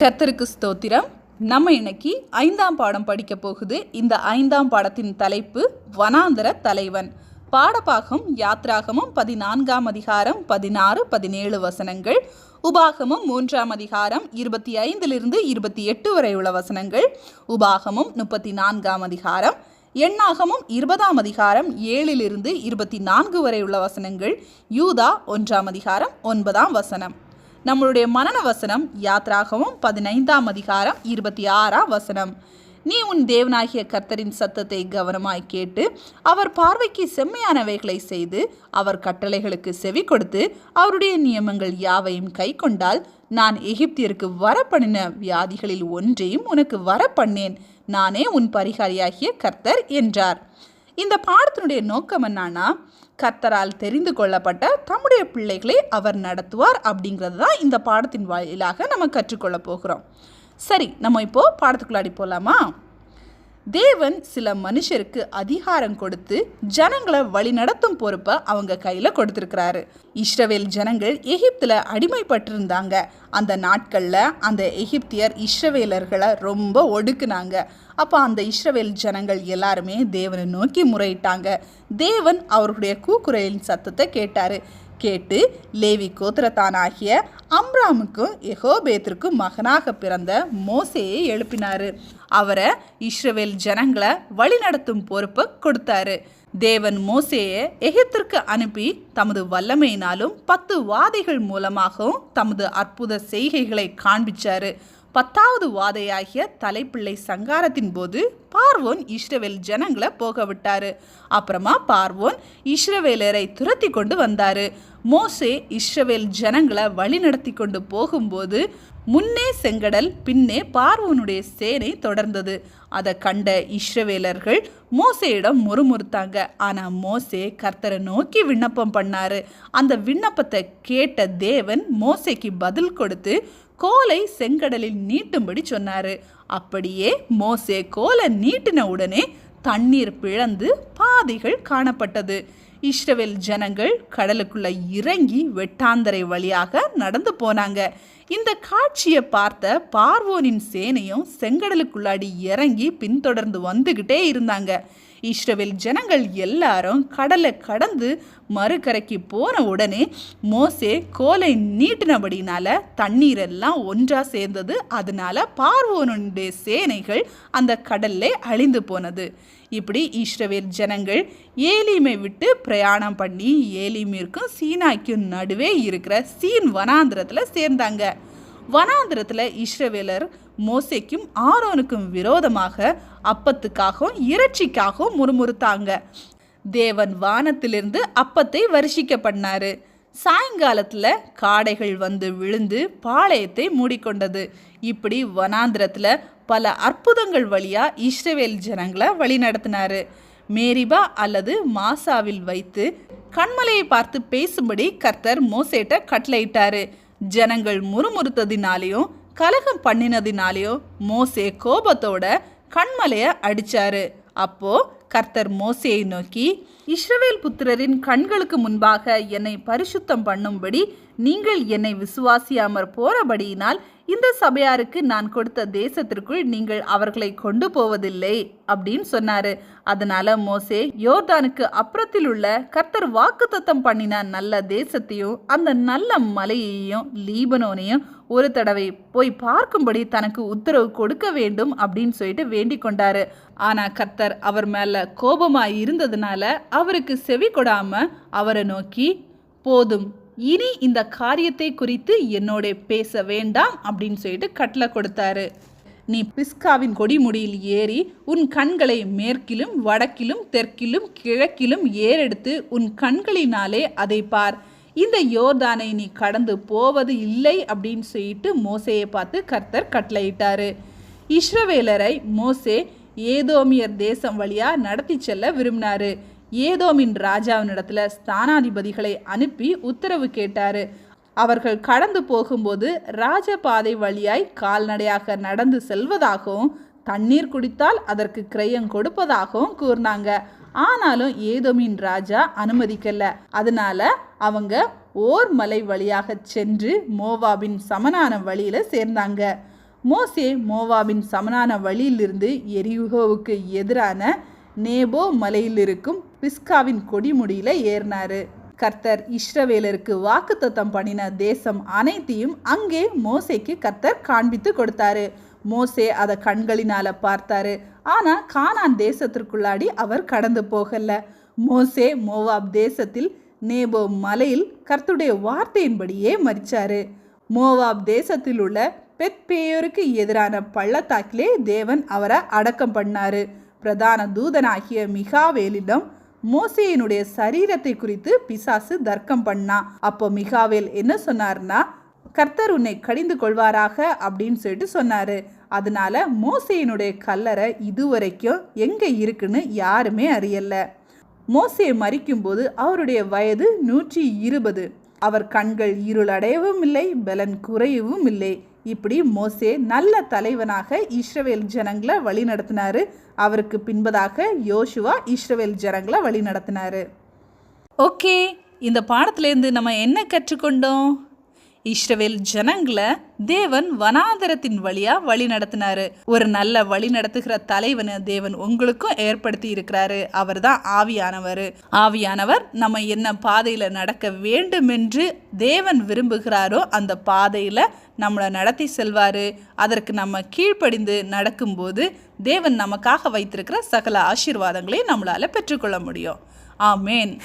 கர்த்தருக்கு ஸ்தோத்திரம். நம்ம இன்னைக்கு ஐந்தாம் பாடம் படிக்க போகுது. இந்த ஐந்தாம் பாடத்தின் தலைப்பு வனாந்தர தலைவன். பாடபாகம் யாத்ராகமும் பதினான்காம் அதிகாரம் பதினாறு பதினேழு வசனங்கள். உபாகமும் மூன்றாம் அதிகாரம் இருபத்தி ஐந்திலிருந்து இருபத்தி எட்டு வரை உள்ள வசனங்கள். உபாகமும் முப்பத்தி நான்காம் அதிகாரம் எண்ணாகமும் இருபதாம் அதிகாரம் ஏழிலிருந்து இருபத்தி நான்கு வரை உள்ள வசனங்கள். யூதா ஒன்றாம் அதிகாரம் ஒன்பதாம் வசனம். நம்மளுடைய மனன வசனம் யாத்ராகவும் பதினைந்தாம் அதிகாரம் இருபத்தி ஆறாம் வசனம். நீ உன் தேவனாகிய கர்த்தரின் சத்தத்தை கவனமாய் கேட்டு அவர் பார்வைக்கு செம்மையானவைகளை செய்து அவர் கட்டளைகளுக்கு செவி கொடுத்து அவருடைய நியமங்கள் யாவையும் கை கொண்டால் நான் எகிப்தியருக்கு வரப்பண்ணின வியாதிகளில் ஒன்றையும் உனக்கு வரப்பண்ணேன் நானே உன் பரிகாரியாகிய கர்த்தர் என்றார். இந்த பாடத்தினுடைய நோக்கம் என்னன்னா கர்த்தரால் தெரிந்து கொள்ளப்பட்ட தம்முடைய பிள்ளைகளை அவர் நடத்துவார் அப்படிங்கிறது தான் இந்த பாடத்தின் வாயிலாக நம்ம கற்றுக்கொள்ள போகிறோம். சரி நம்ம இப்போது பாடத்துக்குள்ளாடி போகலாமா தேவன் சில மனுஷருக்கு அதிகாரம் கொடுத்து ஜனங்களை வழிநடத்தும் பொறுப்பை அவங்க கையில் கொடுத்துருக்கிறாரு. இஸ்ரவேல் ஜனங்கள் எகிப்தில் அடிமைப்பட்டிருந்தாங்க. அந்த நாட்களில் அந்த எகிப்தியர் இஸ்ரவேலர்களை ரொம்ப ஒடுக்குனாங்க. அப்போ அந்த இஸ்ரவேல் ஜனங்கள் எல்லாருமே தேவனை நோக்கி முறையிட்டாங்க. தேவன் அவர்களுடைய கூக்குரலின் சத்தத்தை கேட்டார். கேட்டு லேவி கோத்திரத்தானாகிய அம்ராமுக்கும் எகோபேத்திற்கும் மகனாக பிறந்த மோசையை எழுப்பினாரு. அவரை இஸ்ரவேல் ஜனங்களை வழிநடத்தும் பொறுப்பை கொடுத்தாரு. தேவன் மோசேயை எகிப்திற்கு அனுப்பி தமது வல்லமையினாலும் பத்து வாதைகள் மூலமாகவும் தமது அற்புத செய்கைகளை காண்பிச்சாரு. பத்தாவது வாதையாகிய தலைப்பிள்ளை சங்காரத்தின் போது பார்வோன் இஸ்ரவேல் ஜனங்களை போக விட்டாரு அப்புறமா பார்வோன் இஸ்ரவேலரை துரத்தி கொண்டு வந்தாரு. மோசே இஸ்ரவேல் ஜனங்களை வழிநடத்தி கொண்டு போகும்போது முன்னே செங்கடல் பின்னே பார்வோனுடைய சேனை தொடர்ந்தது. அதை கண்ட இஸ்ரவேலர்கள் மோசேயிடம் முறுமுறுத்தாங்க. ஆனால் மோசே கர்த்தரை நோக்கி விண்ணப்பம் பண்ணாரு. அந்த விண்ணப்பத்தை கேட்ட தேவன் மோசேக்கு பதில் கொடுத்து கோலை செங்கடலில் நீட்டும்படி சொன்னாரு. அப்படியே மோசே கோலை நீட்டின உடனே தண்ணீர் பிளந்து பாதைகள் காணப்பட்டது. இஸ்ரவேல் ஜனங்கள் கடலுக்குள்ள இறங்கி வெட்டாந்தரை வழியாக நடந்து போனாங்க. இந்த காட்சியை பார்த்த பார்வோனின் சேனையும் செங்கடலுக்குள்ளாடி இறங்கி பின்தொடர்ந்து வந்துகிட்டே இருந்தாங்க. இஸ்ரவேல் ஜனங்கள் எல்லாரும் கடலை கடந்து மறுகரைக்கு போன உடனே மோசே கோலை நீட்டினபடினால தண்ணீர் எல்லாம் ஒன்றா சேர்ந்தது. அதனால பார்வோனுடைய சேனைகள் அந்த கடல்ல அழிந்து போனது. இப்படி இஸ்ரவேல் ஜனங்கள் ஏலிமை விட்டு பிரயாணம் பண்ணி ஏலிமிற்கும் சீனாய்க்கும் நடுவே இருக்கிற சீன் வனாந்திரத்தில் சேர்ந்தாங்க. வனாந்திரத்தில் இஸ்ரவேலர் மோசைக்கும் ஆரோனுக்கும் விரோதமாக அப்பத்துக்காகவும் இறைச்சிக்காகவும் முறுமுறுத்தாங்க. தேவன் வானத்திலிருந்து அப்பத்தை வருஷிக்க பண்ணாரு. சாயங்காலத்தில் காடைகள் வந்து விழுந்து பாளையத்தை மூடிக்கொண்டது. இப்படி வனாந்திரத்தில் பல அற்புதங்கள் வழியாக இஸ்ரவேல் ஜனங்களை வழி நடத்தினாரு. மேரிபா அல்லது மாசாவில் வைத்து கண்மலையை பார்த்து பேசும்படி கர்த்தர் மோசேட்ட கட்டளையிட்டாரு. ஜனங்கள் முறுமுறுத்ததினாலேயும் கலகம் பண்ணினதினாலேயும் மோசே கோபத்தோட கண்மலையை அடிச்சாரு. அப்போது கர்த்தர் மோசையை நோக்கி இஸ்ரவேல் புத்திரரின் கண்களுக்கு முன்பாக என்னை பரிசுத்தம் பண்ணும்படி நீங்கள் என்னை விசுவாசியாமற் போறபடியினால் இந்த சபையாருக்கு நான் கொடுத்த தேசத்திற்குள் நீங்கள் அவர்களை கொண்டு போவதில்லை அப்படின்னு சொன்னாரு. அதனால மோசே யோர்தானுக்கு அப்புறத்தில் உள்ள கர்த்தர் வாக்குத்தத்தம் பண்ணின நல்ல தேசத்தையும் அந்த நல்ல மலையையும் லீபனோனையும் ஒரு தடவை போய் பார்க்கும்படி தனக்கு உத்தரவு கொடுக்க வேண்டும் அப்படின்னு சொல்லிட்டு வேண்டிக் கொண்டாரு. ஆனா கர்த்தர் அவர் மேல கோபமா இருந்ததுனால அவருக்கு செவி கொடாம அவரை நோக்கி போதும் இனி இந்த காரியத்தை குறித்து என்னோட பேச வேண்டாம் அப்படின்னு சொல்லிட்டு கட்டளை கொடுத்தாரு. நீ பிஸ்காவின் கொடிமுடியில் ஏறி உன் கண்களை மேற்கிலும் வடக்கிலும் தெற்கிலும் கிழக்கிலும் ஏறெடுத்து உன் கண்களினாலே அதை பார். இந்த யோர்தானை நீ கடந்து போவது இல்லை அப்படின்னு சொல்லிட்டு மோசையை பார்த்து கர்த்தர் கட்டளையிட்டாரு. இஸ்ரவேலரை மோசே ஏதோமியர் தேசம் வழியா நடத்தி செல்ல விரும்பினாரு. ஏதோமின் ராஜாவினிடத்தில் ஸ்தானாதிபதிகளை அனுப்பி உத்தரவு கேட்டார். அவர்கள் கடந்து போகும்போது ராஜபாதை வழியாய் கால்நடையாக நடந்து செல்வதாகவும் தண்ணீர் குடித்தால் அதற்கு கிரயம் கொடுப்பதாகவும் கூறினாங்க. ஆனாலும் ஏதோமின் ராஜா அனுமதிக்கல. அதனால அவங்க ஓர் மலை வழியாக சென்று மோவாபின் சமனான வழியில சேர்ந்தாங்க. மோசே மோவாபின் சமனான வழியிலிருந்து எரியுகோவுக்கு எதிரான நேபோ மலையில் இருக்கும் பிஸ்காவின் கொடிமுடியில் ஏறினாரு. கர்த்தர் இஸ்ரவேலருக்கு வாக்குத்தத்தம் பண்ணின தேசம் அனைத்தையும் அங்கே மோசைக்கு கர்த்தர் காண்பித்து கொடுத்தாரு. மோசே அதை கண்களினால பார்த்தாரு. ஆனா கானான் தேசத்திற்குள்ளாடி அவர் கடந்து போகல. மோசே மோவாப் தேசத்தில் நேபோ மலையில் கர்த்துடைய வார்த்தையின்படியே மறிச்சாரு மோவாப் தேசத்தில் உள்ள பெத்பேயோருக்கு எதிரான பள்ளத்தாக்கிலே தேவன் அவரை அடக்கம் பண்ணாரு. பிரதான தூதனாகிய மிகாவேலிடம் மோசையினுடைய சரீரத்தை குறித்து பிசாசு தர்க்கம் பண்ணா. அப்போ மிகாவேல் என்ன சொன்னார்னா கர்த்தர் உன்னை கடிந்து கொள்வாராக அப்படின்னு சொல்லிட்டு சொன்னாரு. அதனால மோசையினுடைய கல்லறை இதுவரைக்கும் எங்க இருக்குன்னு யாருமே அறியல. மோசையை மறிக்கும்போது அவருடைய வயது நூற்றி இருபது. அவர் கண்கள் இருளடையவும் இல்லை பலன் குறையவும் இல்லை. இப்படி மோசே நல்ல தலைவனாக இஸ்ரவேல் ஜனங்களை வழிநடத்தினாரு. அவருக்கு பின்பதாக யோசுவா இஸ்ரவேல் ஜனங்களை வழிநடத்தினாரு. ஓகே இந்த பாடத்துலேருந்து நம்ம என்ன கற்றுக்கொண்டோம்? இஸ்ரவேல் ஜனங்களை தேவன் வனாந்தரத்தின் வழியா வழி நடத்தினாரு. ஒரு நல்ல வழி நடத்துகிற தலைவனை தேவன் உங்களுக்கும் ஏற்படுத்தி இருக்கிறாரு. அவர் தான் ஆவியானவர். ஆவியானவர் நம்ம என்ன பாதையில நடக்க வேண்டும் என்று தேவன் விரும்புகிறாரோ அந்த பாதையில நம்மளை நடத்தி செல்வாரு. அதற்கு நம்ம கீழ்ப்படிந்து நடக்கும்போது தேவன் நமக்காக வைத்திருக்கிற சகல ஆசீர்வாதங்களையும் நம்மளால பெற்றுக்கொள்ள முடியும். ஆமேன்.